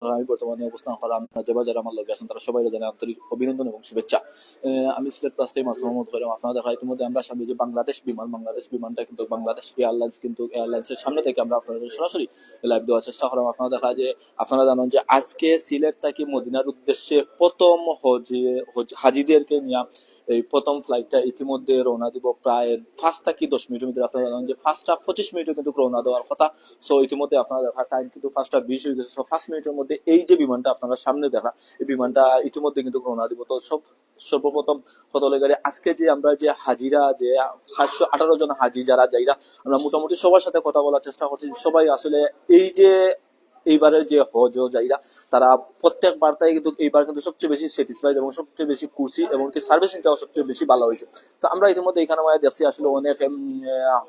আমি বর্তমানে অবস্থান করা যারা আমার আছেন, তারা সবাই জানে আন্তরিক অভিনন্দন এবং শুভেচ্ছা। আমি সিলেট প্লাস দেখা ইতিমধ্যে আমরা সামনে যে বাংলাদেশ বিমান, বাংলাদেশ বিমানটা কিন্তু বাংলাদেশ এয়ারলাইন্স কিন্তু এয়ারলাইন্সের সামনে থেকে আমরা আপনাদের সরাসরি লাইভ দেওয়ার চেষ্টা করলাম। আপনারা দেখা যে, আপনারা জানেন যে আজকে সিলেট মদিনার উদ্দেশ্যে প্রথম হজে, হজ- হাজিদেরকে নিয়ে এই প্রথম ফ্লাইটটা ইতিমধ্যে রওনা দিব প্রায় পাঁচ থেকে দশ মিনিটের মধ্যে আপনারা জানেন যে ফার্স্টটা পঁচিশ মিনিটে কিন্তু রওনা দেওয়ার কথা। সো ইতিমধ্যে আপনারা দেখা টাইম কিন্তু ফার্স্টটা বিশ হয়ে গেছে। সো ফার্স্ট মিনিটের মধ্যে এই যে বিমানটা আপনারা সামনে দেখা, এই বিমানটা ইতিমধ্যে কিন্তু রওনা দিব তো সব, সর্বপ্রথম কত লেগে আজকে যে আমরা যে হাজিরা, যে সাতশো আঠারো জন হাজি যারা যাইরা আমরা মোটামুটি সবার সাথে কথা বলার চেষ্টা করছি। সবাই আসলে এই যে এইবারে যে হজ যাইরা তারা প্রত্যেক বার্তায় কিন্তু এইবার কিন্তু সবচেয়ে বেশি স্যাটিসফাইড এবং সবচেয়ে বেশি খুশি এবং কি সার্ভিসিংটাও সবচেয়ে বেশি ভালো হয়েছে। তো আমরা ইতিমধ্যে এখানে আমাদের দেখছি আসলে অনেক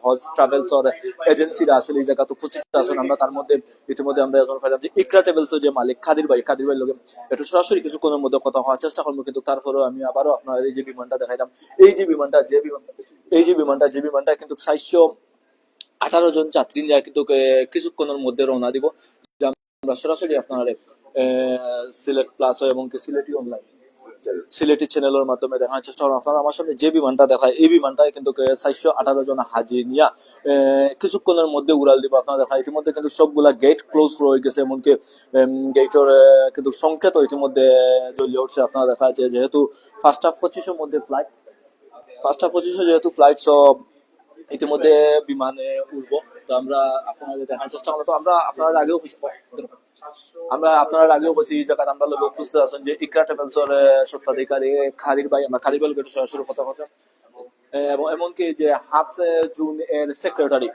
হজ ট্রাভেলস এর এজেন্সিরা আসলে এই জায়গা তো উপস্থিত আছেন। আমরা তার মধ্যে ইতিমধ্যে আমরা এখন পাইলাম যে ইকরা ট্রাভেলস যে মালিক খাদির ভাই খাদির ভাই লোকে একটু সরাসরি কিছুক্ষণের মধ্যে কথা হওয়ার চেষ্টা করব, কিন্তু তারপরেও আমি আবারও আপনার এই যে বিমানটা দেখাইলাম, এই যে বিমানটা, যে বিমান, এই যে বিমানটা যে বিমানটা কিন্তু সাতশো আঠারো জন যাত্রী নিয়ে কিন্তু কিছুক্ষণের মধ্যে রওনা দিব। আমরা সরাসরি আপনার সিলেট প্লাস এবং সিলেটি অনলাইন সিলেটি চ্যানেলের মাধ্যমে দেখানোর চেষ্টা করব। আপনারা আমার সামনে যে বিমানটা দেখায়, এই বিমানটায় কিন্তু সাতশো আঠারো জন হাজি নিয়া কিছুক্ষণের মধ্যে উড়াল দিব আপনারা দেখা ইতিমধ্যে কিন্তু সবগুলা গেট ক্লোজ হয়ে গেছে, এমনকি গেটের কিন্তু সংকেত ইতিমধ্যে জ্বলিয়ে উঠছে আপনারা দেখা যাচ্ছে যেহেতু ফার্স্ট হাফ পঁচিশের মধ্যে ফ্লাইট ফার্স্ট হাফ পঁচিশে যেহেতু ফ্লাইট সব ইতিমধ্যে বিমানে উঠবো তো আমরা আপনাদের দেখার চেষ্টা করব। তো আমরা আপনার আগেও আমরা আপনার আগেও বলছি জায়গা আমরা লোক খুঁজতে আছেন যে ইকরা ট্রাভেলস এর সত্ত্বাধিকারী খালির ভাই আমরা খালির ভাই সরাসরি কথা কথা এবং এমনকি যে হাফ জুন এর সেক্রেটারি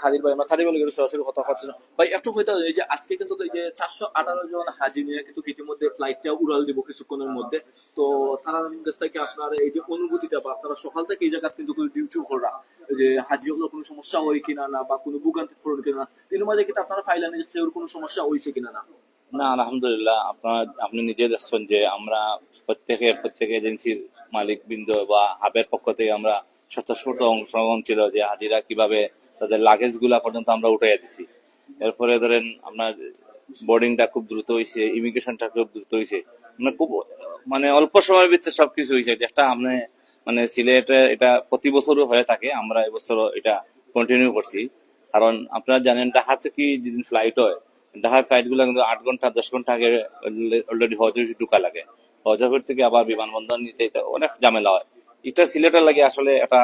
খাদির ভাই খাদির সরাসরি কথা হচ্ছে ভাই একটু হবে, এই যে আজকে কিন্তু এই যে চারশো আঠারো জন হাজি নিয়ে কিন্তু ইতিমধ্যে ফ্লাইটটা উড়াল দিব কিছুক্ষণের মধ্যে। তো সারা থেকে আপনার এই যে অনুভূতিটা বা আপনারা সকাল থেকে এই কিন্তু ডিউটি করা যে হাজি হলো কোনো সমস্যা হয় কিনা না বা কোনো ভোগান্তি পড়ল কিনা মাঝে কিন্তু আপনারা কোনো সমস্যা হয়েছে কিনা না? না আলহামদুলিল্লাহ আপনারা আপনি নিজে দেখছেন যে আমরা প্রত্যেকে প্রত্যেক এজেন্সির মালিক বৃন্দ বা হাবের পক্ষ থেকে আমরা অংশগ্রহণ ছিল যে হাজিরা কীভাবে তাদের লাগেজগুলা পর্যন্ত আমরা উঠে দিচ্ছি এরপরে ধরেন আপনার বোর্ডিংটা খুব দ্রুত হয়েছে ইমিগ্রেশনটা খুব দ্রুত হয়েছে মানে খুব মানে অল্প সময়ের ভিতরে সবকিছু হয়েছে যেটা আপনি মানে সিলেটে এটা প্রতি বছরও হয়ে থাকে, আমরা এবছরও এটা কন্টিনিউ করছি। কারণ আপনারা জানেন ঢাকা থেকে যেদিন ফ্লাইট হয় ঢাকার ফ্লাইটগুলো কিন্তু আট ঘণ্টা, দশ ঘণ্টা আগে অলরেডি হজ ঢুকা লাগে। হজরপুর থেকে আবার বিমানবন্দর নিতে অনেক ঝামেলা হয়। এটা সিলেটের লাগে আসলে এটা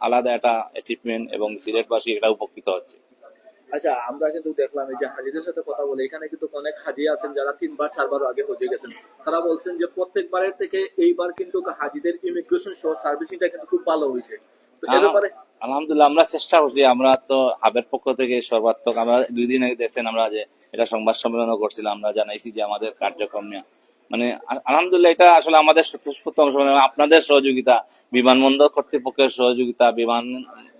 আলাদা একটা অ্যাচিভমেন্ট এবং সিলেটবাসী এটা উপকৃত হচ্ছে। আচ্ছা আমরা কিন্তু দেখলাম এই যে হাজিদের সাথে কথা বলে এখানে কিন্তু অনেক হাজি আছেন যারা তিনবার চারবার আগে হজে গেছেন। তারা বলছেন যে প্রত্যেকবারের থেকে এইবার কিন্তু হাজিদের ইমিগ্রেশন সহ সার্ভিসিংটা কিন্তু খুব ভালো হয়েছে। আলহামদুলিল্লাহ আমরা চেষ্টা করছি আমরা তো হাবের পক্ষ থেকে সর্বাত্মক আমরা দুই দিন আগে দেখছেন আমরা যে এটা সংবাদ সম্মেলনও করছিলাম আমরা জানাইছি যে আমাদের কার্যক্রম নিয়ে মানে আলহামদুলিল্লাহ এটা আসলে আমাদের স্বতঃস্ফূর্ত অংশ। মানে আপনাদের সহযোগিতা বিমানবন্দর কর্তৃপক্ষের সহযোগিতা বিমান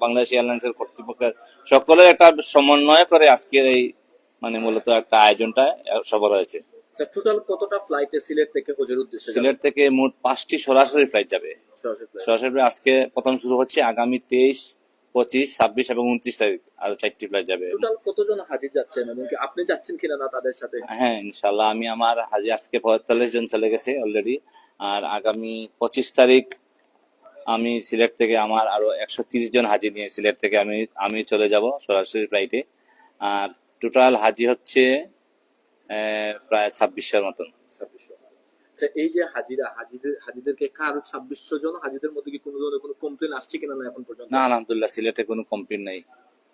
বাংলাদেশ এয়ারলাইন্সের কর্তৃপক্ষের সকলের একটা সমন্বয় করে আজকের এই মানে মূলত একটা আয়োজনটা সফল হয়েছে। টোটাল আচ্ছা, কতটা ফ্লাইটে সিলেট থেকে হজের উদ্দেশ্যে সিলেট থেকে মোট পাঁচটি সরাসরি ফ্লাইট যাবে। সরাসরি আজকে প্রথম শুরু হচ্ছে আগামী তেইশ পঁচিশ ছাব্বিশ এবং উনত্রিশ তারিখ আর চারটি ফ্লাইট যাবে। টোটাল কতজন হাজি যাচ্ছেন এবং কি আপনি যাচ্ছেন কিনা না তাদের সাথে? হ্যাঁ ইনশাল্লাহ আমি আমার হাজি আজকে পঁয়তাল্লিশ জন চলে গেছে অলরেডি আর আগামী পঁচিশ তারিখ আমি সিলেট থেকে আমার আরও একশো তিরিশ জন হাজি নিয়ে সিলেট থেকে আমি আমি চলে যাব সরাসরি ফ্লাইটে আর টোটাল হাজি হচ্ছে আহ, প্রায় ছাব্বিশশোর মতন। ছাব্বিশশো। আচ্ছা এই যে হাজিরা হাজিদের হাজিদেরকে কার ছাব্বিশশো জন হাজিদের মধ্যে কি কোনো ধরনের কোনো কমপ্লেন আসছে কিনা না এখন পর্যন্ত? না আলহামদুলিল্লাহ সিলেটে কোনো কমপ্লেন নেই।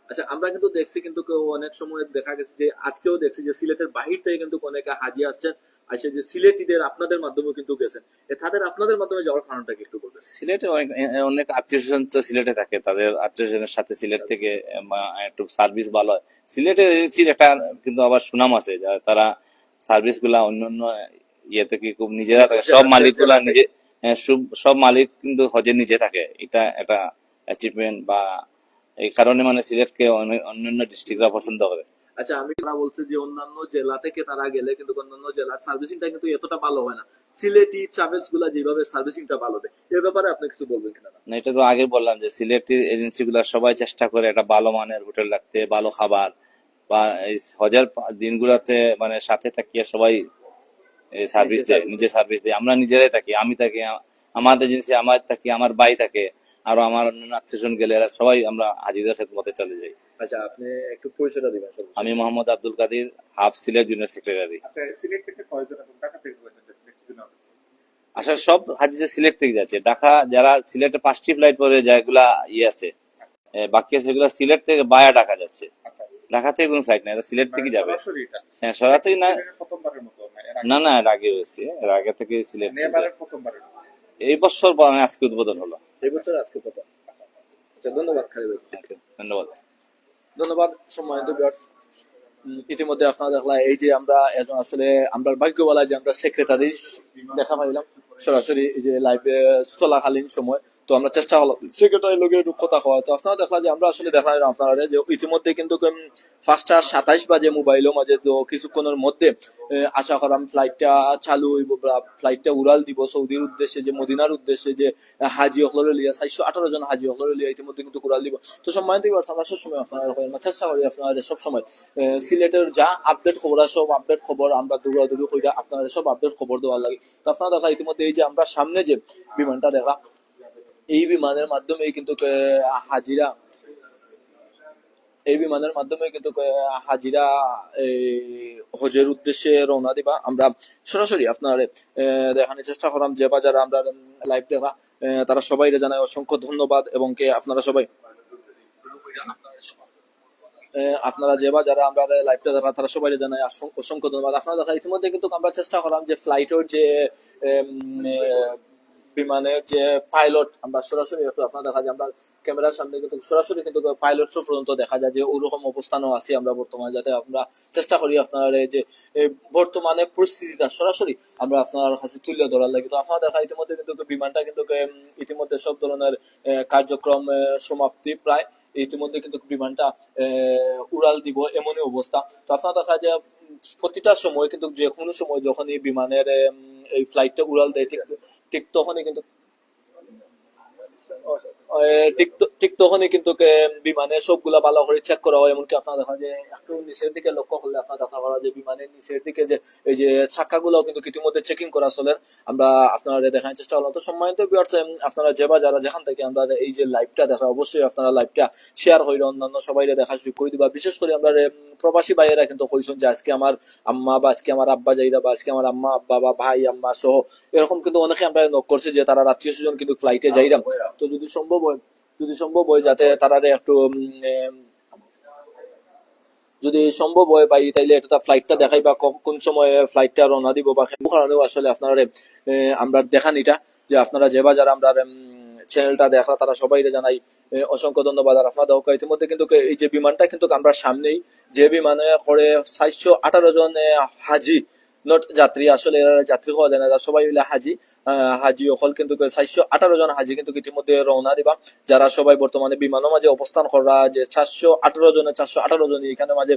আচ্ছা আমরা কিন্তু দেখছি কিন্তু অনেক সময় দেখা গেছে যে আজকেও দেখছি যে সিলেটের বাহির থেকে কিন্তু অনেকে হাজি আসছেন আসে যে সিলেটিদের আপনাদের মাধ্যমেও কিন্তু গেছেন। তাদের আপনাদের মাধ্যমে যাওয়ার কারণটা কি একটু বলবেন? সিলেটে অনেক অনেক আত্মীয় স্বজন তো সিলেটে থাকে তাদের আত্মীয় স্বজনের সাথে সিলেট থেকে একটু সার্ভিস ভালো হয়। সিলেটের একটা কিন্তু আবার সুনাম আছে তারা সার্ভিসগুলা অন্যান্য ইয়ে থেকে খুব নিজেরা থাকে? সব মালিকগুলা নিজে হ্যাঁ, সব- মালিক কিন্তু হজে নিজে থাকে। এটা একটা অ্যাচিভমেন্ট বা এই কারণে মানে সিলেটকে অন্যান্য ডিস্ট্রিক্টরা পছন্দ করে। আচ্ছা আমি তারা বলছে যে অন্যান্য জেলা থেকে তারা গেলে কিন্তু অন্যান্য জেলার সার্ভিসিংটা কিন্তু এতটা ভালো হয় না। সিলেটি ট্রাভেলসগুলা যেভাবে সার্ভিসিংটা ভালো দেয় এ ব্যাপারে আপনি কিছু বলবেন কিনা? না? এটা তো আগে বললাম যে সিলেটের এজেন্সি গুলা সবাই চেষ্টা করে একটা ভালো মানের হোটেল রাখতে ভালো খাবার বা এই হজের দিনগুলোতে মানে সাথে থাকিয়ে সবাই সার্ভিস দেয় নিজে সার্ভিস দেয়। আমরা নিজেরাই থাকি আমি থাকি আমার এজেন্সি আমার থাকি আমার ভাই থাকে আর আমার অন্যান্য আত্মীয় গেলে এরা সবাই আমরা হাজিদের খেদমতে চলে যাই। আচ্ছা আপনি একটু পরিচয়টা দিবেন আমি মোহাম্মদ আব্দুল কাদির হাফ সিলেট জুনিয়র সেক্রেটারি আচ্ছা না? আসলে সব হাজিরা সিলেট থেকে যাচ্ছে। ঢাকা যারা সিলেটে পাঁচটি ফ্লাইট পরে যেগুলা ইয়ে আছে। বাকি আছে সেগুলো সিলেট থেকে বায়া ঢাকা যাচ্ছে। আচ্ছা। ঢাকা থেকে কোনো ফ্লাইট নাই সিলেট থেকে যাবে। হ্যাঁ সরাসরি না প্রথমবারের মতো। না না এর আগে হয়েছে। এর আগে থেকে সিলেট মানে এই বছর মানে আজকে উদ্বোধন হলো। এই বছর আজকে আচ্ছা ধন্যবাদ খালি ভাই। ধন্যবাদ। ধন্যবাদ সম্মানিত ভিউয়ার্স ইতিমধ্যে আপনারা দেখলাম এই যে আমরা একজন আসলে আমরা ভাগ্যবালা যে আমরা সেক্রেটারি দেখা পাইলাম। সরাসরি এই যে লাইভে চলাকালীন সময়। তো আমরা চেষ্টা করলাম। সেক্রেটারি লোকের একটু কথা কওয়া তো আপনারা দেখলাম যে আমরা আসলে দেখলাম আপনারা যে ইতিমধ্যে কিন্তু পাঁচটা সাতাইশ বাজে মোবাইলও মাঝে তো কিছুক্ষণের মধ্যে আশা করাম ফ্লাইটটা চালু হইব ফ্লাইটটা উড়াল দিব। সৌদির উদ্দেশ্যে যে মদিনার উদ্দেশ্যে যে হাজি হকলরে লিয়া চারশো আঠারো জন হাজি হকলরে লিয়া ইতিমধ্যে কিন্তু উড়াল দিব। তো সম্মানিত viewers, আমরা সবসময় আপনারা চেষ্টা করি আপনারা সবসময় সিলেটের যা আপডেট খবর আছে, সব আপডেট খবর আমরা দৌড়াদৌড়ি কইরা আপনারা সব আপডেট খবর দেওয়ার লাগে। তো আপনারা দেখা ইতিমধ্যে এই যে আমরা সামনে যে বিমানটা দেখা এই বিমানের মাধ্যমে কিন্তু হাজিরা, এই বিমানের মাধ্যমে কিন্তু হাজিরা হজের উদ্দেশ্যে রওনা দিবা। আমরা সরাসরি আপনার দেখানোর চেষ্টা করলাম যে বা যারা আমরা লাইভ দেখা তারা সবাই জানাই অসংখ্য ধন্যবাদ এবং কে আপনারা সবাই আপনারা যে বা যারা আমরা লাইভটা দেখা, তারা সবাই জানাই অসংখ্য ধন্যবাদ। আপনারা দেখা, ইতিমধ্যে কিন্তু আমরা চেষ্টা করলাম যে ফ্লাইটের যে বিমানের যে পাইলট আমরা সরাসরি আপনারা দেখা যায়, আমরা ক্যামেরার সামনে কিন্তু সরাসরি কিন্তু পাইলট পর্যন্ত দেখা যায় যে ওরকম অবস্থানও আছি আমরা বর্তমানে, যাতে আমরা চেষ্টা করি আপনার যে বর্তমানে পরিস্থিতিটা সরাসরি আমরা আপনার কাছে তুলে ধরার লাগে। তো আপনারা দেখা ইতিমধ্যে কিন্তু বিমানটা কিন্তু ইতিমধ্যে সব ধরনের কার্যক্রম সমাপ্তি প্রায়। ইতিমধ্যে কিন্তু বিমানটা উড়াল দিব এমনই অবস্থা। তো আপনার দেখা যায় প্রতিটা সময় কিন্তু যে কোনো সময় যখন এই বিমানের এই ফ্লাইটটা উড়াল দেয় ঠিক ঠিক তখনই কিন্তু আহ, ঠিক তখনই কিন্তু বিমানে সবগুলা ভালো করে চেক করা হয় এমনকি আপনারা দেখা যায় একটু নিচের দিকে লক্ষ্য করলে আপনারা দেখা করা যে বিমানের নিচের দিকে যে এই যে কিন্তু ইতিমধ্যে চেকিং করা চলে। আমরা আপনারা দেখানোর চেষ্টা করলাম তো সম্মানিত উম, আপনারা যে বা যারা যেখান থেকে আমরা এই যে লাইভটা দেখা অবশ্যই আপনারা লাইভটা শেয়ার হইলে অন্যান্য সবাই দেখা সুযোগ করে দিবা। বিশেষ করে আমরা প্রবাসী ভাইয়েরা কিন্তু কইছেন যে আজকে আমার আম্মা বা আজকে আমার আব্বা যাইরা বা আজকে আমার আম্মা আব্বা বা ভাই আম্মা সহ এরকম কিন্তু অনেকে আমরা নক করছে যে তারা আত্মীয় স্বজন কিন্তু ফ্লাইটে যাইরাম। তো যদি সম্ভব হয় যদি সম্ভব হয় যাতে তারা একটু যদি সম্ভব হয় বা তাইলে এটা ফ্লাইটটা দেখাই বা কোন সময় ফ্লাইটটা রওনা দিব বা কারণেও আসলে আপনারা আমরা দেখান এটা, যে আপনারা যে বা যারা আমরা চ্যানেলটা দেখা তারা সবাই জানাই অসংখ্য ধন্যবাদ। আর আপনারা দরকার ইতিমধ্যে কিন্তু এই যে বিমানটা কিন্তু আমরা সামনেই, যে বিমানে করে সাতশো আঠারো জন হাজি নট যাত্রী, আসলে যাত্রী হওয়া যায় না সবাই হইলে হাজি হাজি অকল কিন্তু চারশো আঠারো জন হাজি কিন্তু ইতিমধ্যে রওনা দিবা। যারা সবাই বর্তমানে বিমানের মাঝে অবস্থান করা যে চারশো আঠারো জনের চারশো আঠারো জন এখানে মাঝে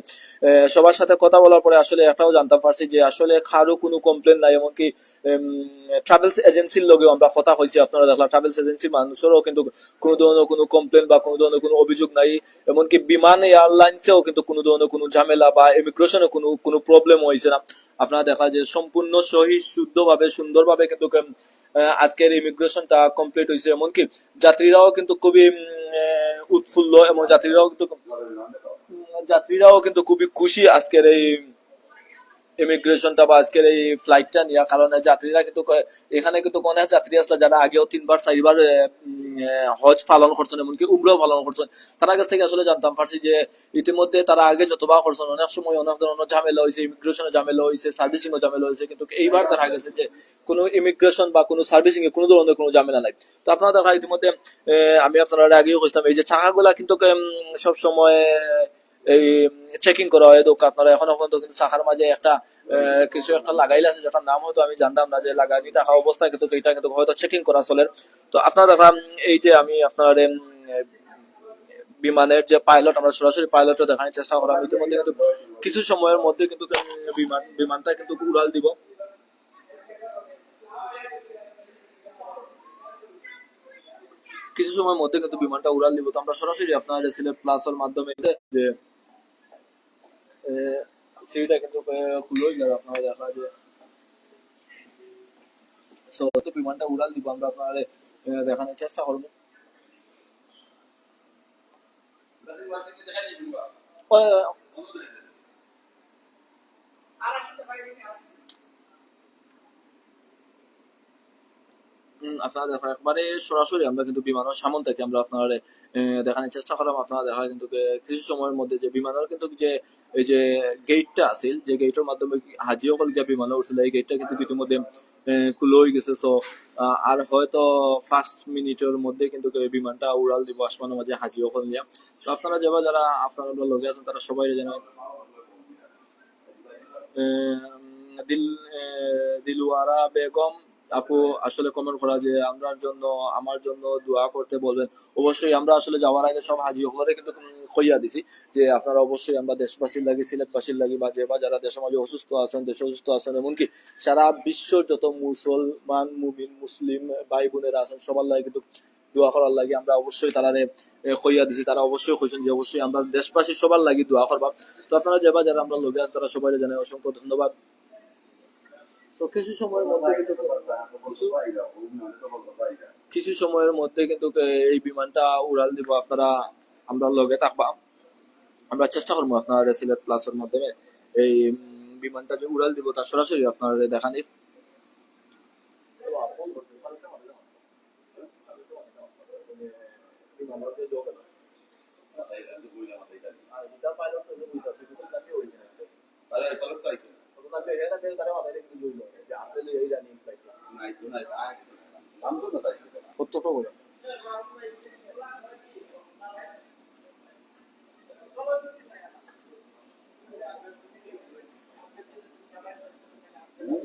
সবার সাথে কথা বলার পরে আসলে একটাও জানতে পারছি যে আসলে কারও কোনো কমপ্লেন নাই, এমনকি ট্রাভেলস এজেন্সির লগেও আমরা কথা হয়েছি আপনারা দেখলাম ট্রাভেলস এজেন্সির মানুষেরও কিন্তু কোনো ধরনের কোনো কমপ্লেন বা কোনো ধরনের কোনো অভিযোগ নাই। এমনকি বিমান এয়ারলাইন্সেও কিন্তু কোনো ধরনের কোনো ঝামেলা বা ইমিগ্রেশনে কোনো কোনো প্রবলেম হয়েছে না। আপনারা দেখা যে সম্পূর্ণ সহি, শুদ্ধভাবে, সুন্দরভাবে কিন্তু আজকের ইমিগ্রেশনটা কমপ্লিট হয়েছে এমনকি যাত্রীরাও কিন্তু খুবই উৎফুল্ল এবং যাত্রীরাও কিন্তু যাত্রীরাও কিন্তু খুবই খুশি আজকের এই ইমিগ্রেশনটা বা আজকের এই ফ্লাইটটা নিয়ে কারণ যাত্রীরা কিন্তু এখানে কিন্তু অনেক যাত্রী আসলে যারা আগেও তিনবার, চারবার হজ পালন করছেন, এমনকি উমরাও পালন করছেন তার কাছ থেকে আসলে জানতাম, পারছি যে ইতিমধ্যে তারা আগে যতবার করছেন, অনেক সময় অনেক ধরনের ঝামেলা হয়েছে ইমিগ্রেশনে ঝামেলা হয়েছে সার্ভিসিং ও ঝামেলা হয়েছে, কিন্তু এইবার দেখা গেছে যে কোনো ইমিগ্রেশন বা কোনো সার্ভিসিং এ কোনো ধরনের কোনো ঝামেলা নাই। তো আপনারা দেখা ইতিমধ্যে আমি আপনারা আগেও বলছিলাম এই যে চাকাগুলা কিন্তু সব সময় এই চেকিং করা হয় তো আপনারা এখনও পর্যন্ত কিন্তু শাখার মাঝে একটা কিছু একটা লাগাইলে আছে, যেটার নাম হয়তো আমি জানতাম না যে লাগাই থাকা অবস্থায় কিন্তু এটা কিন্তু হয়তো চেকিং করা চলে। তো আপনারা দেখলাম, এই যে আমি আপনার বিমানের যে পাইলট আমরা সরাসরি পাইলটও দেখানোর চেষ্টা করলাম। ইতিমধ্যে কিন্তু কিছু সময়ের মধ্যে কিন্তু বিমান বিমানটা কিন্তু উড়াল দিব। কিছু সময়ের মধ্যে কিন্তু বিমানটা উড়াল দিব। তো আমরা সরাসরি আপনার সিলেট প্লাসের মাধ্যমে যে সিঁড়িটা কিন্তু ক্লোজ আর আপনারা দেখা যে সো তো বিমানটা উড়াল দিব আমরা আপনারা দেখানোর চেষ্টা করব। আহ, আপনারা দেখো একবারে সরাসরি আমরা কিন্তু আমরা আপনারা দেখানোর চেষ্টা করলাম। আপনারা দেখা কিন্তু কিছু সময়ের মধ্যে যে বিমানের কিন্তু যে, এই যে গেটটা আছিল, যে গেটের মাধ্যমে হাজি সকল গিয়া উঠছিল, এই গেটটা কিন্তু ইতিমধ্যে খুলে হয়ে গেছে। সো আর হয়তো ফার্স্ট মিনিটের মধ্যে কিন্তু বিমানটা উড়াল দিব আসমানের মাঝে হাজি সকল গিয়া। তো আপনারা যাবা যারা আপনারা লগে আছেন, তারা সবাই যেন দিল দিলওয়ারা বেগম আপু আসলে কমেন্ট করা যে আমরার জন্য আমার জন্য দোয়া করতে বলবেন। অবশ্যই আমরা আসলে যাওয়ার আগে সব হাজি হলরে কিন্তু কইয়া দিছি যে আপনারা অবশ্যই আমরা দেশবাসীর লাগি সিলেটবাসীর লাগি বা যে বা যারা দেশের মাঝে অসুস্থ আছেন দেশে অসুস্থ আছেন এমনকি সারা বিশ্বর যত মুসলমান মুমিন মুসলিম ভাই বোনেরা আছেন সবার লাগে কিন্তু দোয়া করার লাগে আমরা অবশ্যই তারারে এ, কইয়া দিছি। তারা অবশ্যই কইছেন যে অবশ্যই আমরা দেশবাসী সবার লাগি দোয়া করবা। তো আপনারা যাবা যারা আমরা আছেন তারা সবাই জানাই অসংখ্য ধন্যবাদ। তো কিছু সময়ের মধ্যে কিন্তু কিছু সময়ের মধ্যে কিন্তু এই বিমানটা উড়াল দিব আপনারা আমরা লগে থাকবা। আমরা চেষ্টা করব আপনার সিলেট প্লাসের মাধ্যমে এই বিমানটা যে উড়াল দিব তা সরাসরি আপনার দেখানির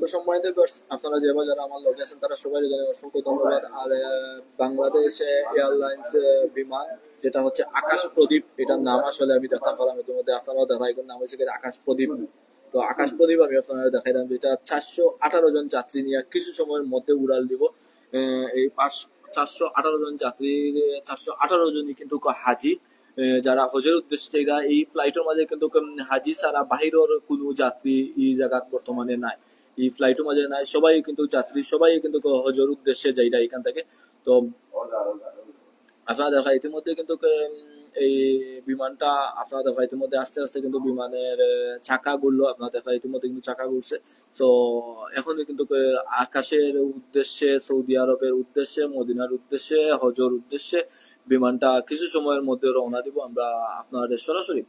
তো সম্মানিত আপনারা যে যারা আমার লগে আছেন, তারা সবাই জানেন অসংখ্য ধন্যবাদ। আর বাংলাদেশ এয়ারলাইন্স বিমান, যেটা হচ্ছে আকাশ প্রদীপ, এটার নাম আসলে আমি দেখতাম পারলাম ইতিমধ্যে আপনারাও দেখা নাম হচ্ছে কি আকাশ প্রদীপ। তো আকাশ প্রদীপ আমি আপনারা দেখাইলাম যেটা চারশো আঠারো জন যাত্রী নিয়ে কিছু সময়ের মধ্যে উড়াল দিব। এই পাঁচ চারশো আঠারো জন যাত্রী চারশো আঠারো জনই কিন্তু হাজি যারা হজের উদ্দেশ্যে এরা এই ফ্লাইটের মাঝে কিন্তু হাজি ছাড়া বাহিরের কোনো যাত্রী এই জায়গাত বর্তমানে নাই। এই ফ্লাইটের মাঝে নাই। সবাই কিন্তু যাত্রী সবাই কিন্তু হজের উদ্দেশ্যে যাইরা এখান থেকে। তো আপনারা দেখা ইতিমধ্যে কিন্তু এই বিমানটা আপনারা দেখা ইতিমধ্যে আস্তে আস্তে কিন্তু বিমানের চাকা ঘুরলো আপনারা দেখা ইতিমধ্যে কিন্তু চাকা ঘুরছে। তো এখনই কিন্তু আকাশের উদ্দেশ্যে, সৌদি আরবের উদ্দেশ্যে, মদিনার উদ্দেশ্যে, হজর উদ্দেশ্যে বিমানটা কিছু সময়ের মধ্যে রওনা দিব। আমরা আপনাদের সরাসরি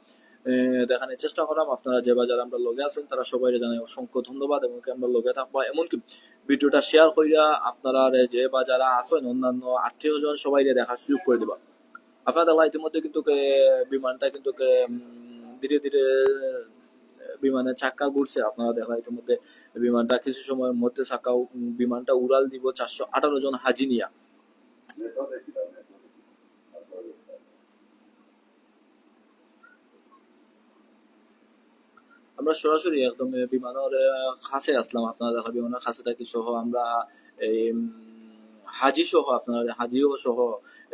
দেখানোর চেষ্টা করলাম। আপনারা যে বাজার আমরা লগে আছেন, তারা সবাই জানাই অসংখ্য ধন্যবাদ এমনকি আমরা লগে থাকব। এমনকি ভিডিওটা শেয়ার করিয়া আপনারা যে বা যারা আছেন, অন্যান্য আত্মীয় জন সবাই দেখার সুযোগ করে দিবা। দেখা ইতিমধ্যে কিন্তু বিমানটা কিন্তু ধীরে ধীরে বিমানের চাক্কা ঘুরছে আপনারা দেখা ইতিমধ্যে বিমানটা কিছু সময়ের মধ্যে চাক্কা বিমানটা উড়াল দিব চারশো আঠারো জন হাজি নিয়া আমরা সরাসরি একদম বিমানের কাছে আসলাম আপনারা দেখা বিমানের কাছে থাকি সহ আমরা এই হাজি সহ আপনার হাজিও সহ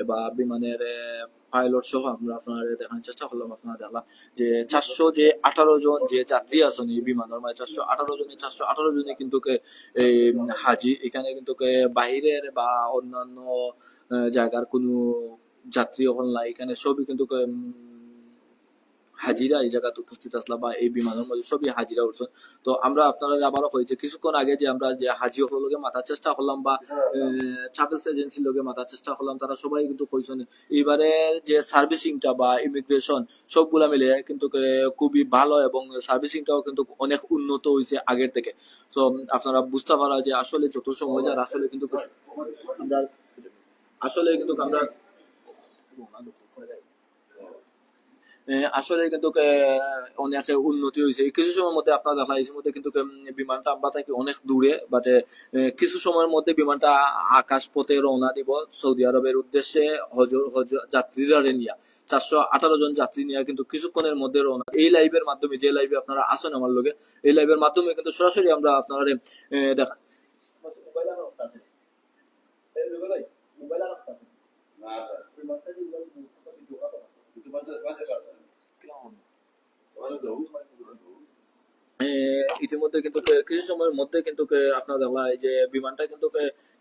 বা বিমানের পাইলট সহ আমরা আপনার দেখানোর চেষ্টা করলাম আপনারা দেখলাম যে চারশো যে আঠারো জন যে যাত্রী আছেন এই বিমানের মানে চারশো আঠারো জনে চারশো আঠারো জনে কিন্তু হাজি, এখানে কিন্তু বাহিরের বা অন্যান্য জায়গার কোনো যাত্রী হল না, এখানে সবই কিন্তু হাজিরা এই জায়গাতে উপস্থিত আসলা বা এই বিমানের মধ্যে সবই হাজিরা উঠছেন। তো আমরা আপনারা আবারও হয়েছে কিছুক্ষণ আগে যে আমরা যে হাজি হল লোকে মাথার চেষ্টা করলাম বা ট্রাভেলস এজেন্সির লোকে মাথার চেষ্টা করলাম, তারা সবাই কিন্তু কইছেন এবারে যে সার্ভিসিংটা বা ইমিগ্রেশন সবগুলা মিলে কিন্তু খুবই ভালো এবং সার্ভিসিংটাও কিন্তু অনেক উন্নত হয়েছে আগের থেকে। তো আপনারা বুঝতে পারা যে আসলে যত সময় যার, আসলে কিন্তু আসলে কিন্তু আমরা আসলে কিন্তু অনেক উন্নতি হয়েছে। কিছু সময়ের মধ্যে আপনার দেখা এই মধ্যে কিন্তু বিমানটা আমরা থাকি অনেক দূরে বাট কিছু সময়ের মধ্যে বিমানটা আকাশ পথে রওনা দিব সৌদি আরবের উদ্দেশ্যে হজর হজ যাত্রীরা নিয়ে। চারশো আঠারো জন যাত্রী নিয়ে কিন্তু কিছুক্ষণের মধ্যে রওনা। এই লাইভের মাধ্যমে যে লাইভে আপনারা আসেন আমার লোকে এই লাইভের মাধ্যমে কিন্তু সরাসরি আমরা আপনারা এ, দেখা এ, ইতিমধ্যে কিন্তু কিছু সময়ের মধ্যে কিন্তু আপনার দেখলা এই যে বিমানটা কিন্তু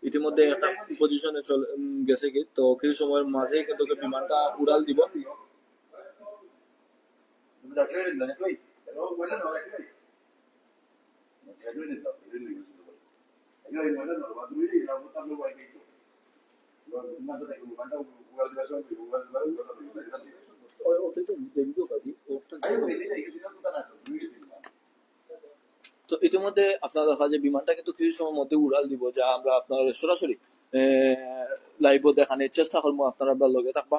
ইতিমধ্যে একটা পজিশনে চলে গেছে কি? তো কিছু সময়ের মাঝেই কিন্তু বিমানটা উড়াল দিব। তো ইতিমধ্যে আপনার দেখা যে বিমানটা কিন্তু কিছু সময়ের মধ্যে উড়াল দিব, যা আমরা আপনার সরাসরি লাইভ দেখানোর চেষ্টা করব আপনার লগে থাকবা।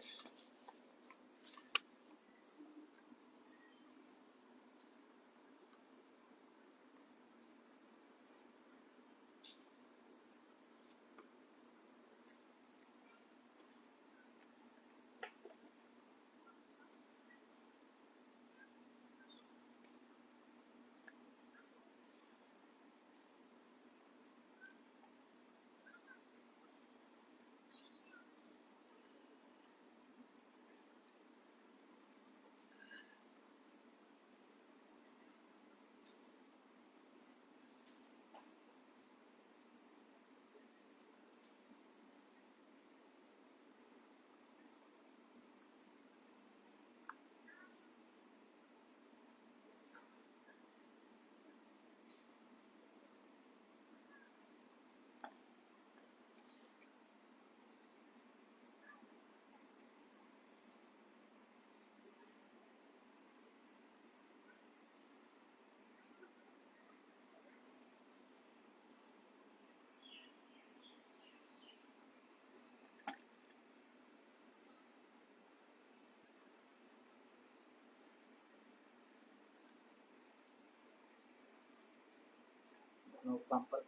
বাম্পার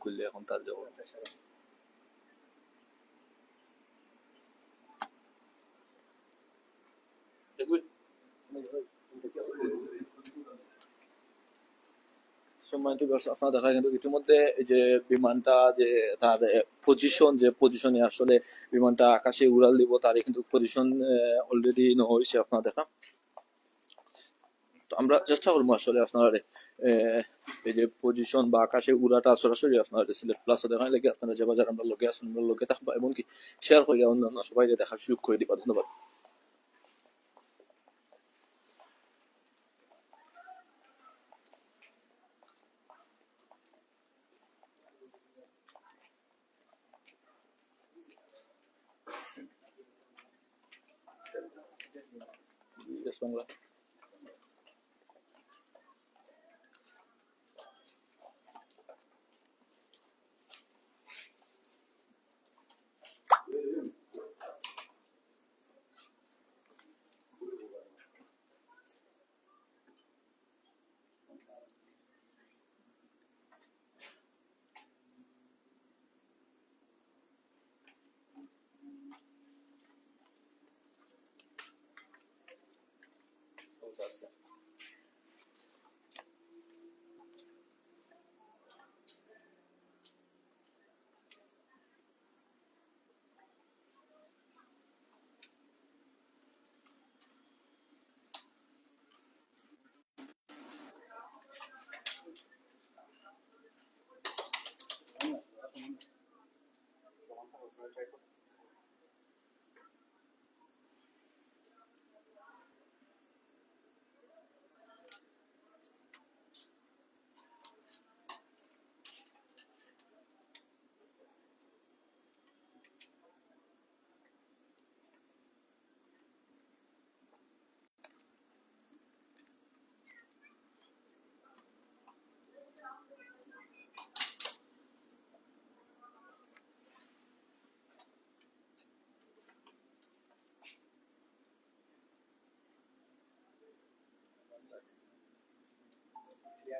খুললে এখন তার দেখবি? সম্মানিত দর্শক আপনারা দেখা কিন্তু ইতিমধ্যে যে বিমানটা যে তার পজিশন যে পজিশনে আসলে বিমানটা আকাশে উড়াল দিব তার কিন্তু পজিশন অলরেডি ন হয়েছে আপনারা দেখা। তো আমরা চেষ্টা করব আসলে আপনার এই যে পজিশন বা আকাশে উড়াটা সরাসরি আপনার সিলেট প্লাস দেখা লাগে আপনারা যে বাজার আমরা লোকে আসুন আমরা লোকে থাকবা কি শেয়ার করে অন্যান্য সবাই দেখার সুযোগ করে দিবা। ধন্যবাদ। força.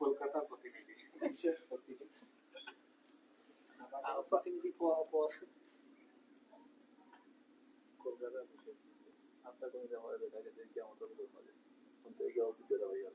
কলকাতার প্রতিনিধি আর প্রতিনিধি পাওয়া পাওয়া আপনার কোনো আমার দেখা গেছে কি আমার তো মাঝে অভিজ্ঞতা হয়ে গেল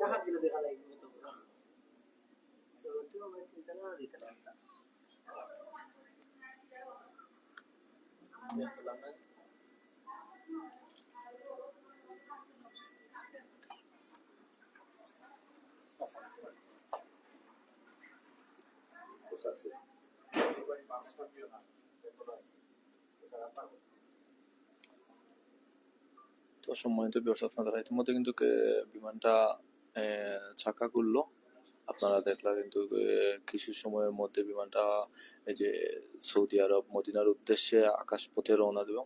জাহাজগুলো দেখা যায় এগুলো তো সম্মানিত ব্যবসা আপনারা ইতিমধ্যে কিন্তু বিমানটা চাকা করল। আপনারা দেখলা কিন্তু কিছু সময়ের মধ্যে বিমানটা, এই যে সৌদি আরব, মদিনার উদ্দেশ্যে আকাশপথে রওনা দেব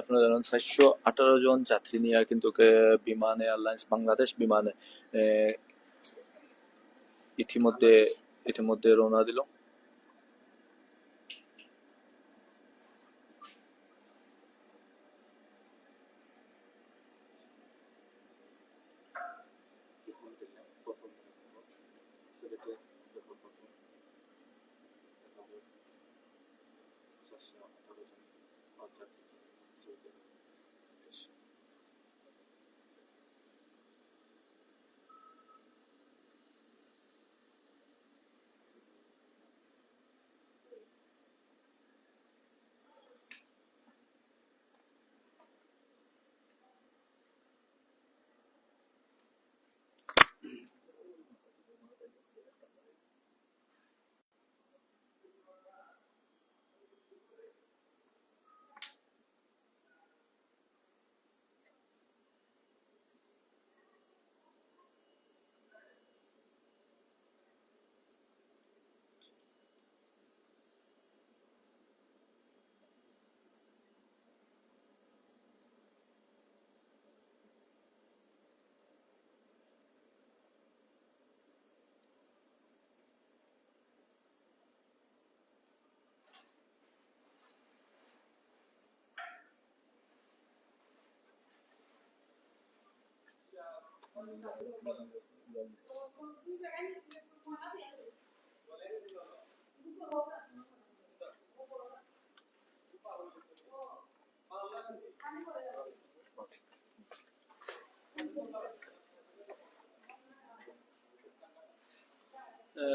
আপনারা জানেন চারশো আঠারো জন যাত্রী নিয়ে কিন্তু বিমান এয়ারলাইন্স বাংলাদেশ বিমানে ইতিমধ্যে ইতিমধ্যে রওনা দিল।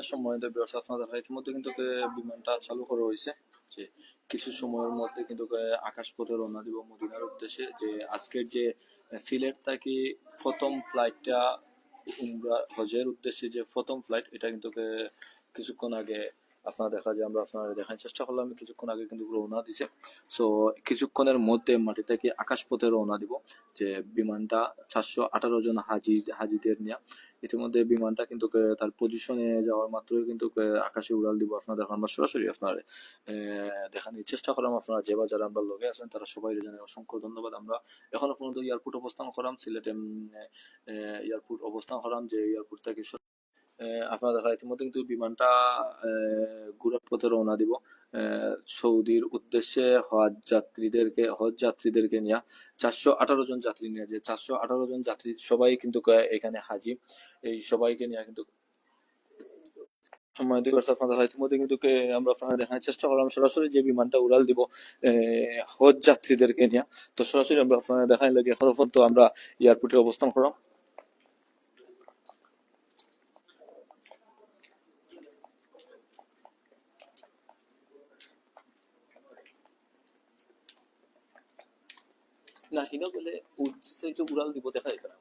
সময় দেবে আপনাদের ইতিমধ্যে কিন্তু বিমানটা চালু করে রয়েছে যে কিছু সময়ের মধ্যে কিন্তু আকাশপথে রওনা দিব মদিনার উদ্দেশ্যে। যে আজকের যে সিলেট থেকে প্রথম ফ্লাইটটা উমরা হজের উদ্দেশ্যে যে প্রথম ফ্লাইট এটা কিন্তু কিছুক্ষণ আগে আপনারা দেখা যায়, আমরা আপনারা দেখার চেষ্টা করলাম, কিছুক্ষণ আগে কিন্তু রওনা দিছে। সো কিছুক্ষণের মধ্যে মাটি থেকে আকাশপথে রওনা দিব। যে বিমানটা চারশো আঠারো জন হাজি, হাজিদের নিয়ে। ইতিমধ্যে বিমানটা কিন্তু তার পজিশনে যাওয়ার মাত্রই কিন্তু আকাশে উড়াল দিব আপনাদের আমরা সরাসরি আপনার দেখানোর চেষ্টা করলাম আপনারা, যে বা যারা আমরা লগে আছেন, তারা সবাই জানেন অসংখ্য ধন্যবাদ। আমরা এখনও পর্যন্ত এয়ারপোর্ট অবস্থান করাম, সিলেটে এয়ারপোর্ট অবস্থান করলাম যে এয়ারপোর্ট থেকে আপনারা দেখা, ইতিমধ্যে কিন্তু বিমানটা ঘুরার পথে রওনা দিব। সৌদির উদ্দেশ্যে হজ যাত্রীদেরকে হজ যাত্রীদেরকে নিয়ে চারশো আঠারো জন যাত্রী নিয়ে, যে চারশো আঠারো জন যাত্রী সবাই কিন্তু এখানে হাজি। এই সবাইকে নিয়ে কিন্তু সম্মানিত করছে ইতিমধ্যে কিন্তু আমরা দেখানোর চেষ্টা করলাম, সরাসরি যে বিমানটা উড়াল দিব হজ যাত্রীদেরকে নিয়ে। তো সরাসরি আমরা আপনাদের দেখাই লাগে এখনও আমরা এয়ারপোর্টে অবস্থান করলাম। না হিনা গেলে উড়ছে উড়াল দিব দেখা যেত না।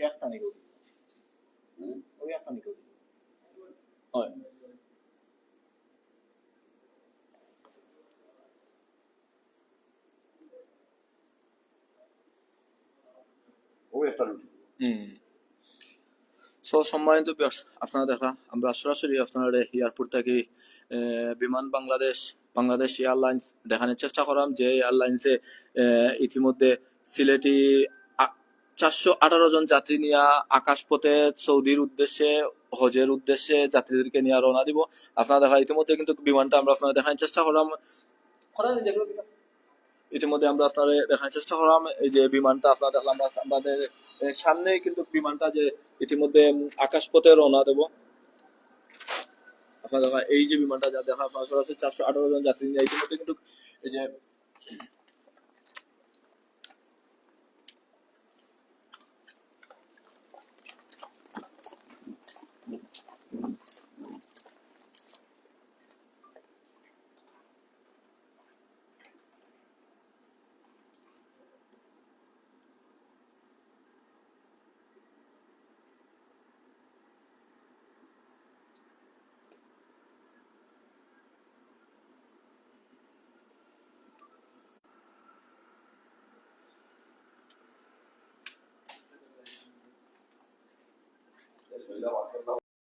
একটা ওই হয় সো সম্মানিত আপনারা দেখা আমরা সরাসরি আপনার এয়ারপোর্ট থেকে আহ, বিমান বাংলাদেশ বাংলাদেশ এয়ারলাইন্স দেখানোর চেষ্টা করলাম যে এয়ারলাইন্সে ইতিমধ্যে সিলেটি চারশো আঠারো জন যাত্রী নিয়ে আকাশপথে সৌদির উদ্দেশ্যে, হজের উদ্দেশ্যে যাত্রীদেরকে নিয়ে রওনা দিব। আপনারা দেখা, ইতিমধ্যে কিন্তু বিমানটা আমরা আপনাদের দেখানোর চেষ্টা করলাম। ইতিমধ্যে আমরা আপনাদের দেখানোর চেষ্টা করলাম। এই যে বিমানটা আপনারা দেখলাম আমাদের এর সামনেই কিন্তু বিমানটা যে ইতিমধ্যে আকাশপথে রওনা দেব। আপনারা এই যে বিমানটা যা দেখা, আপনারা সরাসরি চারশো আঠারো জন যাত্রী নিয়ে ইতিমধ্যে কিন্তু এই যে